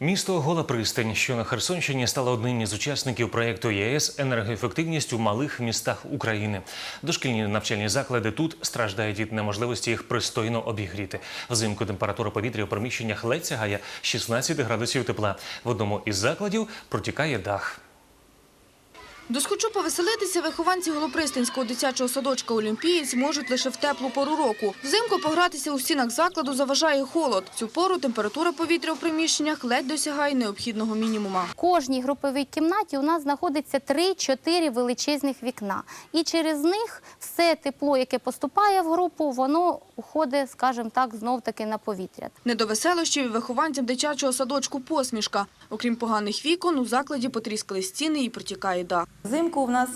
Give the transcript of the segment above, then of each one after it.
Місто Гола Пристань, що на Херсонщині, стало одним із учасників проєкту ЄС енергоефективність у малих містах України. Дошкільні навчальні заклади тут страждають від неможливості їх пристойно обігріти. Взимку температура повітря у приміщеннях ледь сягає 16 градусів тепла. В одному із закладів протікає дах. Досхочу повеселитися вихованці Голопристинського дитячого садочка «Олімпієць» можуть лише в теплу пору року. Взимку погратися у стінах закладу заважає холод. Цю пору температура повітря у приміщеннях ледь досягає необхідного мінімума. В кожній груповій кімнаті у нас знаходиться 3-4 величезних вікна. І через них все тепло, яке поступає в групу, воно уходить, скажімо так, знов-таки на повітря. Не до веселощів і вихованцям дитячого садочку посмішка. Окрім поганих вікон, у закладі потріскали стіни і протікає дах. Взимку у нас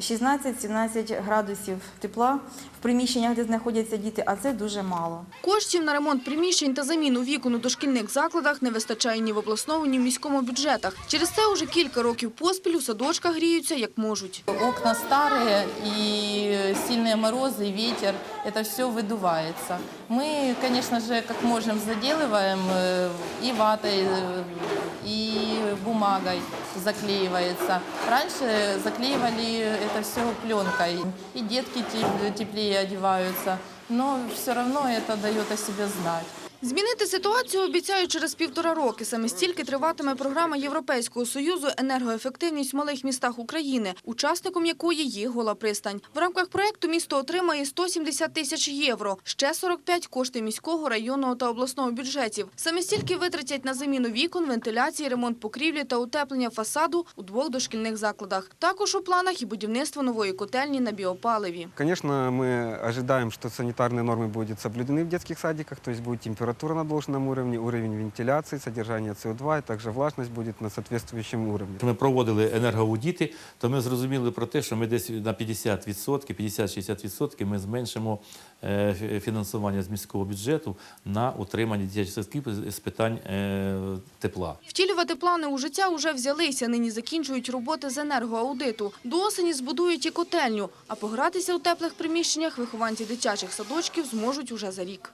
16-17 градусів тепла в приміщеннях, де знаходяться діти, а це дуже мало. Коштів на ремонт приміщень та заміну вікон у дошкільних закладах не вистачає ні в обласному, ні в міському бюджетах. Через це уже кілька років поспіль у садочках гріються як можуть. Окна старые, и сильные морозы, и ветер, это все выдувается. Мы, конечно же, как можем, заделываем э, и ватой, э, и бумагой заклеивается. Раньше заклеивали это все пленка. и детки теплее одеваются, но все равно это дает о себе знать. Змінити ситуацію обіцяють через півтора роки. Саме стільки триватиме програма Європейського Союзу «Енергоефективність в малих містах України», учасником якої є Гола Пристань. В рамках проекту місто отримає 170 тисяч євро, ще 45 – кошти міського, районного та обласного бюджетів. Саме стільки витратять на заміну вікон, вентиляції, ремонт покрівлі та утеплення фасаду у двох дошкільних закладах. Також у планах і будівництво нової котельні на біопаливі. Конечно, мы ожидаем, что санитарные нормы будут соблюдены в детских садиках, то есть будет температура на должном уровне, уровень вентиляции, содержание СО2, и также влажность будет на соответствующем уровне. Ми проводили енергоаудіти, то ми зрозуміли про те, що ми десь на 50%, 50-60% ми зменшимо е, фі- фінансування з міського бюджету на утримання дитячих садків з питань е, тепла. Втілювати плани у життя уже взялися. Нині закінчують роботи з енергоаудиту. До осені збудують і котельню, а погратися у теплих приміщеннях вихованці дитячих садочків зможуть уже за рік.